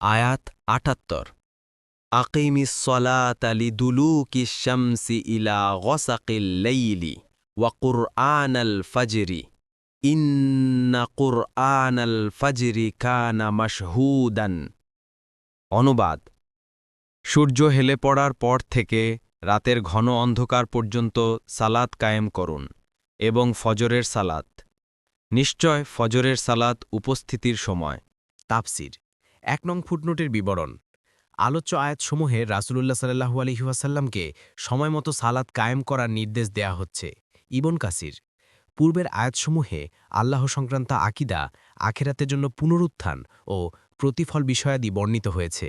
আয়াত আটাত্তর। আকিমিস সলাতালি দুলুকি শামসি ইলা গসাকিল লাইলি ওয়া কুরআনাল ফাজরি। ইন্না কুরআনাল ফাজরি কানা মাশহুদান। অনুবাদ। সূর্য হেলে পড়ার পর থেকে রাতের ঘন অন্ধকার পর্যন্ত সালাত কায়েম করুন এবং ফজরের সালাত। নিশ্চয় ফজরের সালাত উপস্থিতির সময়। তাফসির। এক নং ফুটনোটের বিবরণ। আলোচ্য আয়াতসমূহে রাসুলুল্লাহ সাল্লাহু আলহিহাসাল্লামকে সময়মতো সালাত কায়েম করার নির্দেশ দেয়া হচ্ছে। ইবন কাসির, পূর্বের আয়াতসমূহে আল্লাহ সংক্রান্ত আকিদা আখেরাতের জন্য পুনরুত্থান ও প্রতিফল বিষয়াদি বর্ণিত হয়েছে।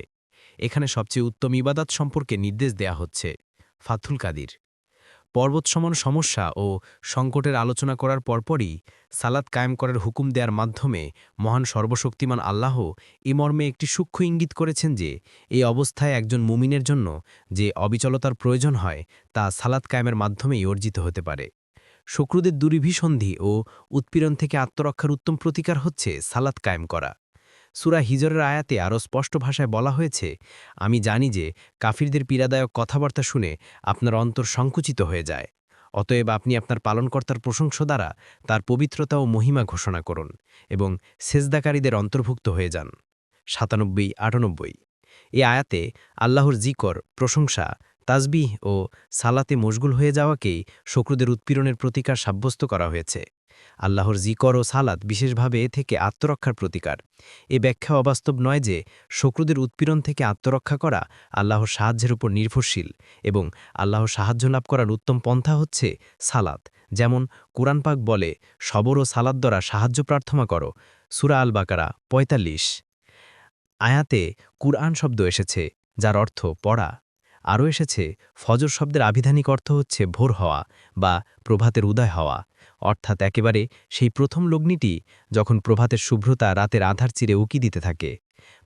এখানে সবচেয়ে উত্তম ইবাদাত সম্পর্কে নির্দেশ দেয়া হচ্ছে। ফাথুল কাদির পর্বত সমান সমস্যা ও সংকটের আলোচনা করার পরপরই সালাত কায়েম করার হুকুম দেওয়ার মাধ্যমে মহান সর্বশক্তিমান আল্লাহ এ মর্মে একটি সূক্ষ্ম ইঙ্গিত করেছেন যে, এই অবস্থায় একজন মুমিনের জন্য যে অবিচলতার প্রয়োজন হয়, তা সালাত কায়েমের মাধ্যমেই অর্জিত হতে পারে। শক্রুদের দুরিভিসন্ধি ও উৎপীড়ন থেকে আত্মরক্ষার উত্তম প্রতিকার হচ্ছে সালাত কায়েম করা। সুরা হিজরের আয়াতে আরও স্পষ্ট ভাষায় বলা হয়েছে, আমি জানি যে কাফিরদের পীড়াদায়ক কথাবার্তা শুনে আপনার অন্তর সংকুচিত হয়ে যায়। অতএব আপনি আপনার পালনকর্তার প্রশংস দ্বারা তার পবিত্রতা ও মহিমা ঘোষণা করুন এবং সেজদাকারীদের অন্তর্ভুক্ত হয়ে যান। সাতানব্বই, আটানব্বই। এ আয়াতে আল্লাহর জিকর, প্রশংসা তাজবিহ ও সালাতে মশগুল হয়ে যাওয়াকেই শক্রুদের উৎপীড়নের প্রতিকার সাব্যস্ত করা হয়েছে। আল্লাহর জিকর ও সালাত বিশেষভাবে এ থেকে আত্মরক্ষার প্রতিকার। এ ব্যাখ্যা অবাস্তব নয় যে শক্রুদের উৎপীড়ন থেকে আত্মরক্ষা করা আল্লাহর সাহায্যের উপর নির্ভরশীল এবং আল্লাহর সাহায্য লাভ করার উত্তম পন্থা হচ্ছে সালাত। যেমন কোরআন পাক বলে, সবর ও সালাদ দ্বারা সাহায্য প্রার্থনা করো। সুরা আল বাকারা পঁয়তাল্লিশ। আয়াতে কুরআন শব্দ এসেছে, যার অর্থ পড়া। আরও এসেছে, ফজর শব্দের আবিধানিক অর্থ হচ্ছে ভোর হওয়া বা প্রভাতের উদয় হওয়া। অর্থাৎ একেবারে সেই প্রথম লগ্নিটি যখন প্রভাতের শুভ্রতা রাতের আধার চিরে উকি দিতে থাকে।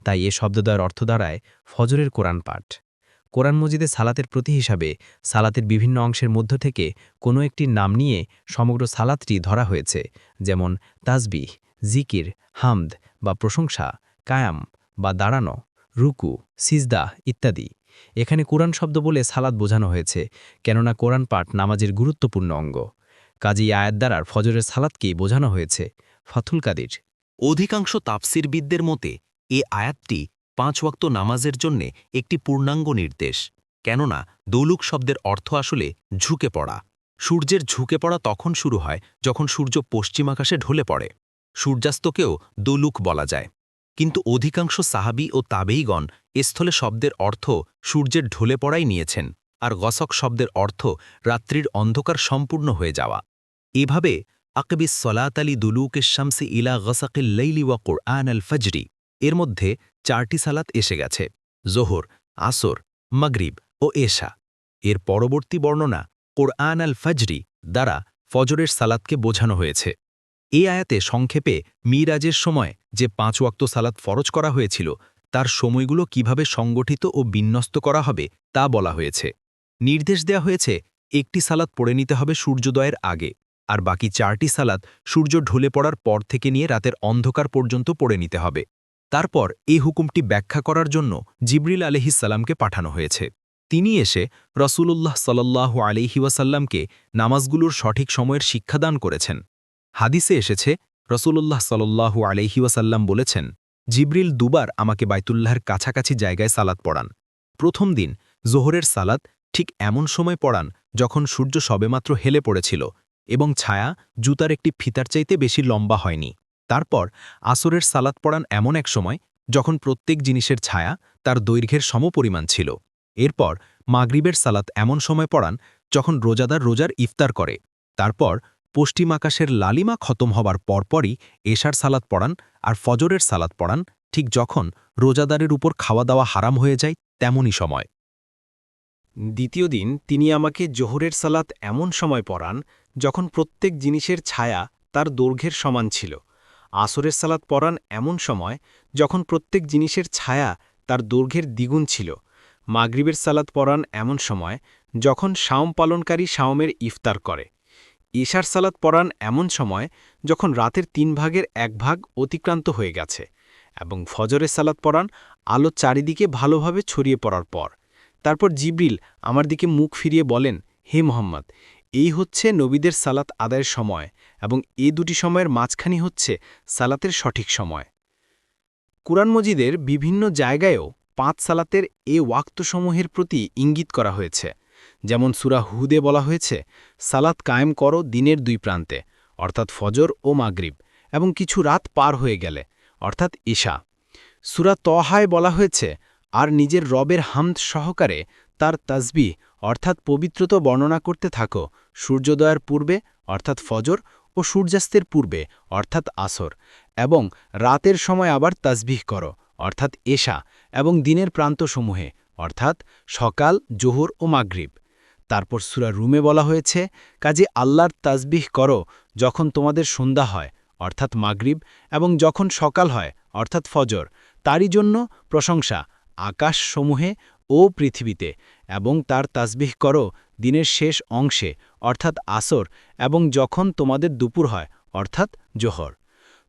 তাই এ শব্দদ্বয়ের অর্থ দাঁড়ায় ফজরের কোরআন পাঠ। কোরআন মজিদে সালাতের প্রতি হিসাবে সালাতের বিভিন্ন অংশের মধ্য থেকে কোনো একটি নাম নিয়ে সমগ্র সালাতটি ধরা হয়েছে, যেমন তাজবিহ জিকির, হামদ বা প্রশংসা, কায়াম বা দাঁড়ানো, রুকু সিজদা ইত্যাদি। এখানে কোরআন শব্দ বলে সালাদ বোঝানো হয়েছে, কেননা কোরআন পাঠ নামাজের গুরুত্বপূর্ণ অঙ্গ। কাজী আয়াত দ্বারার ফজরের সালাদকেই বোঝানো হয়েছে। ফাথুল কাদির। অধিকাংশ তাফসিরবিদদের মতে, এ আয়াতটি পাঁচ ওয়াক্ত নামাজের জন্যে একটি পূর্ণাঙ্গ নির্দেশ, কেননা দৌলুক শব্দের অর্থ আসলে ঝুঁকে পড়া। সূর্যের ঝুঁকে পড়া তখন শুরু হয় যখন সূর্য পশ্চিমাকাশে ঢলে পড়ে। সূর্যাস্তকেও দোলুক বলা যায়। কিন্তু অধিকাংশ সাহাবি ও তাবেইগণ স্থলে শব্দের অর্থ সূর্যের ঢলে পড়াই নিয়েছেন, আর গসক শব্দের অর্থ রাত্রির অন্ধকার সম্পূর্ণ হয়ে যাওয়া। এভাবে আকবিস সলাত আলী দুলুকে শামসি ইলা গসাকিল লাইলি ওয়া কোরআন আল ফজরি এর মধ্যে চারটি সালাত এসে গেছে, জোহর, আসর, মগরিব ও এশা। এর পরবর্তী বর্ণনা কোরআন আল ফজরি দ্বারা ফজরের সালাতকে বোঝানো হয়েছে। এই আয়াতে সংক্ষেপে মিরাজের সময় যে পাঁচ ওয়াক্ত সালাত ফরজ করা হয়েছিল, তার সময়গুলো কীভাবে সংগঠিত ও বিন্যস্ত করা হবে তা বলা হয়েছে। নির্দেশ দেয়া হয়েছে, একটি সালাত পড়ে নিতে হবে সূর্যোদয়ের আগে, আর বাকি চারটি সালাত সূর্য ঢলে পড়ার পর থেকে নিয়ে রাতের অন্ধকার পর্যন্ত পড়ে নিতে হবে। তারপর এই হুকুমটি ব্যাখ্যা করার জন্য জিবরিল আলহিসাল্লামকে পাঠানো হয়েছে। তিনি এসে রসুলুল্লাহ সাল্লাহু আলিহিওয়াসাল্লামকে নামাজগুলোর সঠিক সময়ের শিক্ষাদান করেছেন। হাদিসে এসেছে, রসুলুল্লাহ সাল্লাহু আলহিওয়াসাল্লাম বলেছেন, জিব্রিল দুবার আমাকে বাইতুল্লাহর কাছাকাছি জায়গায় সালাত পড়ান। প্রথম দিন জোহরের সালাত ঠিক এমন সময় পড়ান যখন সূর্য সবেমাত্র হেলে পড়েছিল এবং ছায়া জুতার একটি ফিতার চাইতে বেশি লম্বা হয়নি। তারপর আসরের সালাত পড়ান এমন এক সময় যখন প্রত্যেক জিনিসের ছায়া তার দৈর্ঘ্যের সমপরিমাণ ছিল। এরপর মাগরিবের সালাত এমন সময় পড়ান যখন রোজাদার রোজার ইফতার করে। তারপর পশ্চিম আকাশের লালিমা খতম হবার পরপরই এশার সালাত পড়ান আর ফজরের সালাত পড়ান, ঠিক যখন রোজাদারের উপর খাওয়া দাওয়া হারাম হয়ে যায় তেমনই সময়। দ্বিতীয় দিন তিনি আমাকে জোহরের সালাত এমন সময় পড়ান যখন প্রত্যেক জিনিসের ছায়া তার দৈর্ঘ্যের সমান ছিল। আসরের সালাত পড়ান এমন সময় যখন প্রত্যেক জিনিসের ছায়া তার দৈর্ঘ্যের দ্বিগুণ ছিল। মাগরিবের সালাত পড়ান এমন সময় যখন শাওম পালনকারী শাওমের ইফতার করে। ঈশার সালাত পড়ান এমন সময় যখন রাতের তিন ভাগের এক ভাগ অতিক্রান্ত হয়ে গেছে এবং ফজরের সালাত পড়ান আলো চারিদিকে ভালোভাবে ছড়িয়ে পড়ার পর। তারপর জিব্রিল আমার দিকে মুখ ফিরিয়ে বলেন, হে মোহাম্মদ, এই হচ্ছে নবীদের সালাত আদায়ের সময় এবং এ দুটি সময়ের মাঝখানি হচ্ছে সালাতের সঠিক সময়। কুরআন মজিদের বিভিন্ন জায়গায়ও পাঁচ সালাতের এ ওয়াক্তসমূহের প্রতি ইঙ্গিত করা হয়েছে। যেমন সুরা হুদে বলা হয়েছে, সালাত কায়েম করো দিনের দুই প্রান্তে, অর্থাৎ ফজর ও মাগরিব, এবং কিছু রাত পার হয়ে গেলে, অর্থাৎ ঈশা। সুরা তহায় বলা হয়েছে, আর নিজের রবের হামদ সহকারে তার তাসবিহ, অর্থাৎ পবিত্রতা বর্ণনা করতে থাকো, সূর্যোদয়ের পূর্বে, অর্থাৎ ফজর, ও সূর্যাস্তের পূর্বে, অর্থাৎ আসর, এবং রাতের সময় আবার তাসবিহ করো, অর্থাৎ এশা এবং দিনের প্রান্তসমূহে, অর্থাৎ সকাল, জোহর ও মাগরিব। তারপর সুরা রুমে বলা হয়েছে, কাজে আল্লাহর তাজবিহ করো যখন তোমাদের সন্ধ্যা হয়, অর্থাৎ মাগরিব, এবং যখন সকাল হয়, অর্থাৎ ফজর। তারই জন্য প্রশংসা আকাশসমূহে ও পৃথিবীতে, এবং তার তাসবিহ করো দিনের শেষ অংশে, অর্থাৎ আসর, এবং যখন তোমাদের দুপুর হয়, অর্থাৎ জোহর।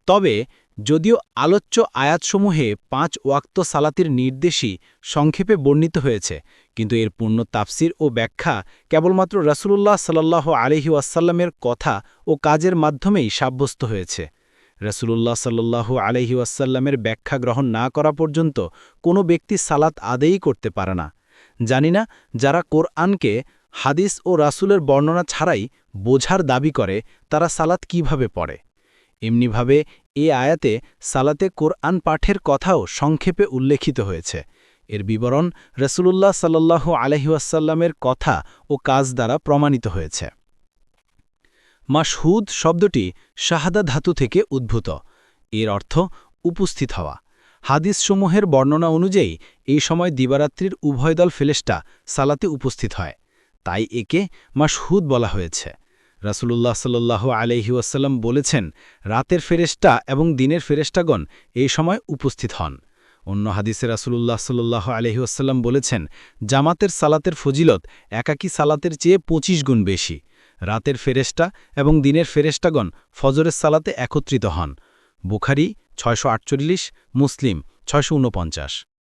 তবে যদিও আলোচ্য আয়াতসমূহে পাঁচ ওয়াক্ত সালাতির নির্দেশই সংক্ষেপে বর্ণিত হয়েছে, কিন্তু এর পূর্ণ তাফসির ও ব্যাখ্যা কেবলমাত্র রাসূলুল্লাহ সাল্লাহ আলহি ওয়াসাল্লামের কথা ও কাজের মাধ্যমেই সাব্যস্ত হয়েছে। রসুলুল্লাহ সাল্লু আলহি ওয়াসাল্লামের ব্যাখ্যা গ্রহণ না করা পর্যন্ত কোনো ব্যক্তি সালাত আদেই করতে পারে না। জানি না যারা কোরআনকে, হাদিস ও রাসুলের বর্ণনা ছাড়াই বোঝার দাবি করে তারা সালাত কীভাবে পড়ে। এমনিভাবে এ আয়াতে সালাতে কোরআন পাঠের কথাও সংক্ষেপে উল্লেখিত হয়েছে। এর বিবরণ রসুলুল্লাহ সাল্লু আলহিউসাল্লামের কথা ও কাজ দ্বারা প্রমাণিত হয়েছে। মাসহুদ শব্দটি শাহাদা ধাতু থেকে উদ্ভূত। এর অর্থ উপস্থিত হওয়া। হাদিসসমূহের বর্ণনা অনুযায়ী এই সময় দিবারাত্রির উভয় দল ফেলেস্টা সালাতে উপস্থিত হয়। তাই একে মাসহুদ বলা হয়েছে। রাসুলুল্লাহ সাল্লাহ আলহি ওয়াসাল্লাম বলেছেন, রাতের ফেরেস্টা এবং দিনের ফেরেস্টাগণ এই সময় উপস্থিত হন। অন্য হাদিসে রাসুলুল্লাহ সাল্লাহ আলহি ওয়াসাল্লাম বলেছেন, জামাতের সালাতের ফজিলত একাকী সালাতের চেয়ে ২৫ গুণ বেশি। রাতের ফেরেস্টা এবং দিনের ফেরেস্টাগণ ফজরের সালাতে একত্রিত হন। বুখারি ছয়শো আটচল্লিশ, মুসলিম ছয়শো উনপঞ্চাশ